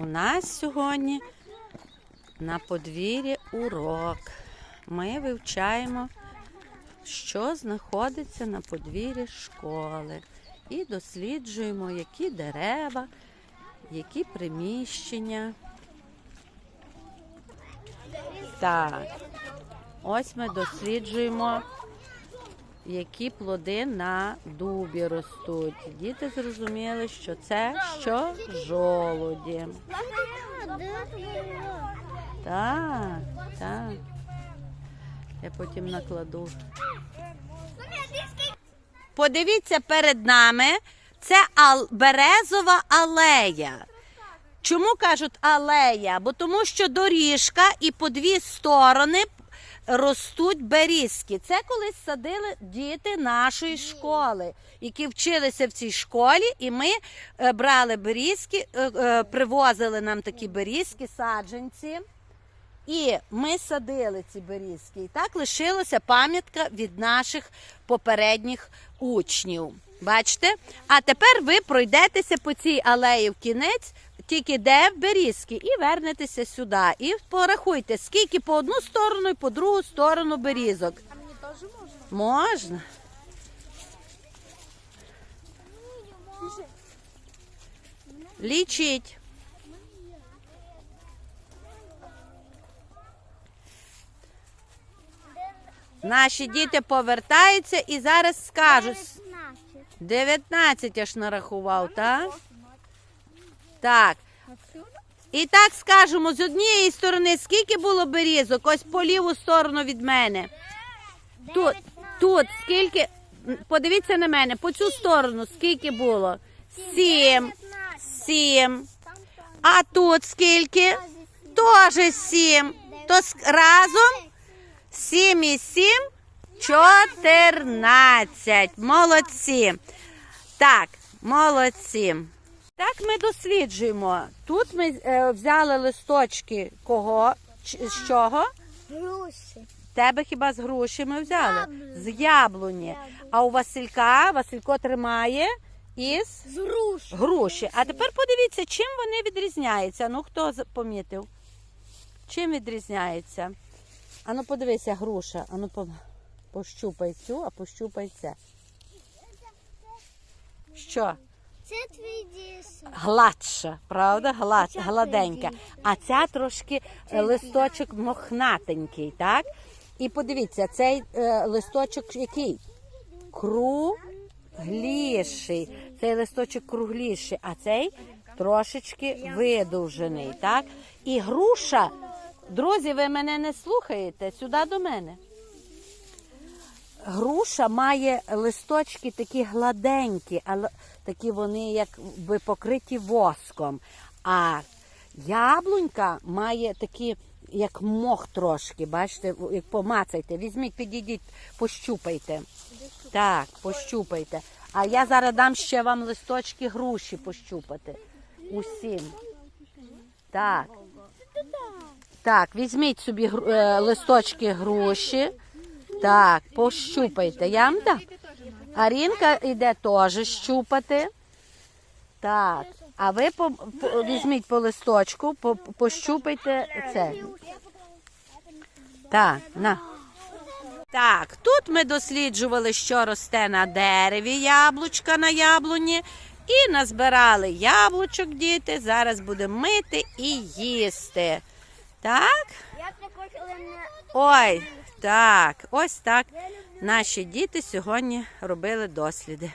У нас сьогодні на подвір'ї урок. Ми вивчаємо, що знаходиться на подвір'ї школи. І досліджуємо, які дерева, які приміщення. Так, ось ми досліджуємо, які плоди на дубі ростуть. Діти зрозуміли, що це що жолуді. Так, так. Я потім накладу. Подивіться перед нами, це ал- березова алея. Чому кажуть алея? Бо тому що доріжка і по дві сторони ростуть берізки. Це колись садили діти нашої школи, які вчилися в цій школі, і ми е, брали берізки, е, е, привозили нам такі берізки, саджанці. І ми садили ці берізки. І так лишилася пам'ятка від наших попередніх учнів. Бачите? А тепер ви пройдетеся по цій алеї в кінець, тільки де в берізки, і вернетеся сюди. І порахуйте, скільки по одну сторону і по другу сторону берізок. А мені теж можна? Можна. Лічіть. Наші діти повертаються і зараз скажуть. 19 аж нарахував, так? Так. І так скажемо, з однієї сторони, скільки було берізок? Ось по ліву сторону від мене. Тут, тут скільки. Подивіться на мене, по цю сторону скільки було? Сім. Сім. А тут скільки? Теж сім. То разом сім і сім. Чотирнадцять. Молодці. Так, молодці. Так ми досліджуємо. Тут ми е, взяли листочки кого? Ч- З чого? Груші. Тебе хіба з груші ми взяли? З яблуні. А у Василька Василько тримає із З груш. груші. А тепер подивіться, чим вони відрізняються. Ну хто помітив? Чим відрізняється? Ану, подивися, груша. Ану, по... пощупай цю, а пощупай це. Що? Це твій діск. Гладша, правда? Глад, гладенька. А ця трошки е, листочок мохнатенький, так? І подивіться, цей е, листочок який? Кругліший. Цей листочок кругліший, а цей трошечки видовжений, так? І груша. Друзі, ви мене не слухаєте? Сюди до мене. Груша має листочки такі гладенькі, але такі вони якби покриті воском. А яблунька має такі, як мох трошки, бачите, як помацайте, візьміть, підійдіть, пощупайте. Так, пощупайте. А я зараз дам ще вам листочки груші пощупати. Усім. Так. Так, візьміть собі е, листочки груші. Так, пощупайте. Я вам дам. Арінка йде теж щупати. Так. А ви по, по- візьміть по листочку, по, пощупайте це. Так, на. Так, тут ми досліджували, що росте на дереві, яблучка на яблуні. І назбирали яблучок, діти. Зараз будемо мити і їсти. Так? Ой, так, ось так наші діти сьогодні робили досліди.